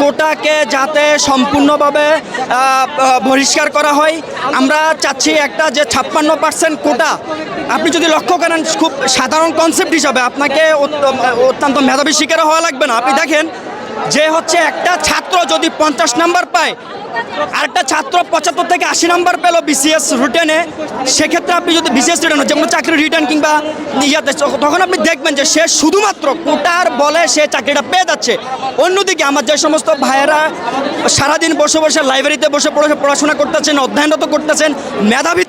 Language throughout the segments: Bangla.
কোটাকে যাতে সম্পূর্ণভাবে বহিষ্কার করা হয়, আমরা চাচ্ছি একটা যে ছাপ্পান্ন পার্সেন্ট কোটা। আপনি যদি লক্ষ্য করেন, খুব সাধারণ কনসেপ্ট হিসাবে আপনাকে অত্যন্ত মেধাবী শিকার হওয়া লাগবে না। আপনি দেখেন, যে হচ্ছে একটা ছাত্র যদি পঞ্চাশ নাম্বার পায় আরেকটা ছাত্র পঁচাত্তর থেকে আশি নাম্বার পেল বিসিএস রিটার্নে সেক্ষেত্রে আপনি যদি বিসিএস রিটার্ন যেমন চাকরি রিটার্ন কিংবা ইয়াতে, তখন আপনি দেখবেন যে সে শুধুমাত্র কোটার বলে সে চাকরিটা পেয়ে যাচ্ছে। অন্যদিকে আমার যে সমস্ত ভাইয়েরা সারাদিন বসে বসে লাইব্রেরিতে বসে পড়ে পড়াশোনা করতেছেন, অধ্যয়নরত করতেছেন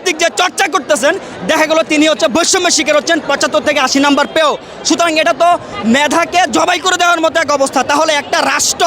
মেধাভিত্তিক যে চর্চা করতেছেন, দেখা গেল তিনি হচ্ছে বৈষম্যের শিকার হচ্ছেন, পঁচাত্তর থেকে আশি নাম্বার পেয়েও। সুতরাং এটা তো মেধাকে জবাই করে দেওয়ার মতো এক অবস্থা। তাহলে একটা রাষ্ট্র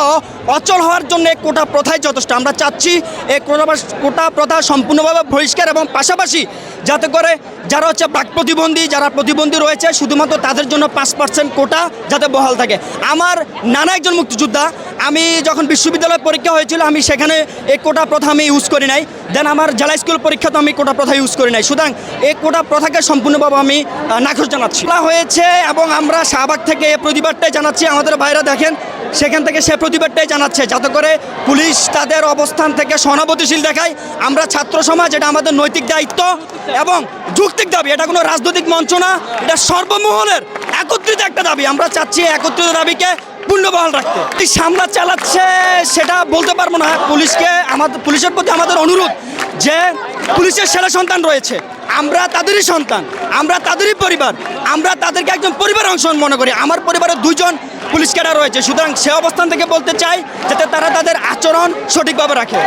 অচল হওয়ার জন্য কোটা প্রথাই যথেষ্ট। আমরা চাচ্ছি এই কোটা কোটা প্রথা সম্পূর্ণভাবে বহিষ্কার এবং পাশাপাশি যাতে করে যারা হচ্ছে প্রাক প্রতিবন্ধী, যারা প্রতিবন্ধী রয়েছে, শুধুমাত্র তাদের জন্য পাঁচ পার্সেন্ট কোটা যাতে বহাল থাকে। আমার নানা একজন মুক্তিযোদ্ধা আমি যখন বিশ্ববিদ্যালয় পরীক্ষা হয়েছিল, আমি সেখানে এই কোটা প্রথা আমি ইউজ করি নাই। দেন আমার জেলা স্কুল পরীক্ষাতে আমি কোটা প্রথা ইউজ করি নাই। সুতরাং এই কোটা প্রথাকে সম্পূর্ণভাবে আমি নাকচ জানাচ্ছি। হয়েছে এবং আমরা শাহবাগ থেকে এই প্রতিবাদটাই জানাচ্ছি। আমাদের ভাইরা দেখেন, সেখান থেকে সে প্রতিবাদটাই জানাচ্ছে। যাতে করে পুলিশ তাদের অবস্থান থেকে সহানুভূতিশীল দেখায়। আমরা ছাত্র সমাজ, এটা আমাদের নৈতিক দায়িত্ব এবং যুক্তিক দাবি। এটা কোনো রাজনৈতিক মঞ্চ না, এটা সর্বমহলের একত্রিত একটা দাবি। আমরা চাচ্ছি একত্রিত দাবিকে পূর্ণবহাল রাখতে। এই সামলা চালাচ্ছে, সেটা বলতে পারব না। পুলিশকে, আমাদের, পুলিশের প্রতি আমাদের অনুরোধ যে পুলিশের সেরা সন্তান রয়েছে। আমরা তাদেরই সন্তান, আমরা তাদেরই পরিবার, আমরা তাদেরকে একজন পরিবার অংশ মনে করি। আমার পরিবারের দুজন পুলিশ ক্যাডার রয়েছে। সুতরাং সে অবস্থান থেকে বলতে চাই, যাতে তারা তাদের আচরণ সঠিকভাবে রাখে।